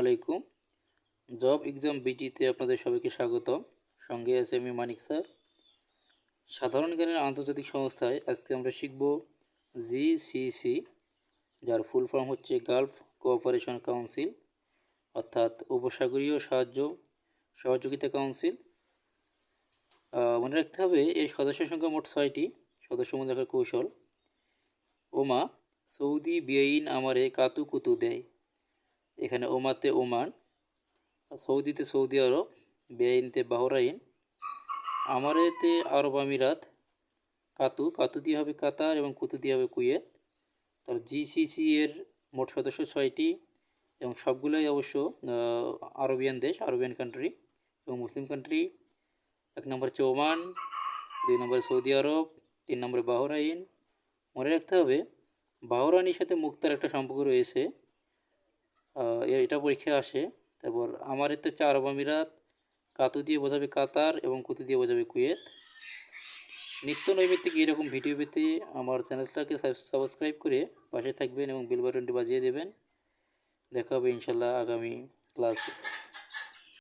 আলাইকুম। Job exam বিটিতে আপনাদের সবাইকে স্বাগত। সঙ্গে আছে আমি মানিক স্যার। সাধারণ জ্ঞানের আন্তর্জাতিক সংস্থায় আজকে আমরা শিখব জিসিসি যার ফুল ফর্ম হচ্ছে গালফ কোঅপারেশন কাউন্সিল, অর্থাৎ উপসাগরীয় সাহায্য সহযোগিতা কাউন্সিল। মনে রাখতে হবে, এর সদস্য সংখ্যা মোট ছয়টি, সদস্য মনে রাখার কৌশল। ওমা, সৌদি বেইন আমারে কাতু কুতু দেয়। এখানে ওমাতে ওমান, সৌদিতে সৌদি আরব বেআইনতে বাহরাইন, আমারেতে আরব আমিরাত, কাতু কাতু দিয়ে হবে কাতার এবং কুতু দিয়ে হবে কুয়েত। তার জিসিসি এর মোট সদস্য ছয়টি এবং সবগুলোই অবশ্য আরবিয়ান দেশ, আরবিয়ান কান্ট্রি এবং মুসলিম কান্ট্রি এক নম্বর হচ্ছে ওমান, দুই নম্বরে সৌদি আরব, তিন নম্বরে বাহরাইন। মনে রাখতে হবে, বাহরাইনের সাথে মুক্তার একটা সম্পর্ক রয়েছে। এটা পরীক্ষায় আসে। তারপর আমার এতে চার আরব আমিরাত কাতু দিয়ে বোঝাবে কাতার এবং কুতু দিয়ে বোঝাবে কুয়েত। নিত্য নৈমিত্তিক এরকম ভিডিও পেতে আমার চ্যানেলটাকে সাবস্ক্রাইব করে পাশে থাকবেন এবং বেল বাটনটি বাজিয়ে দেবেন। দেখা হবে ইনশাল্লাহ আগামী ক্লাসে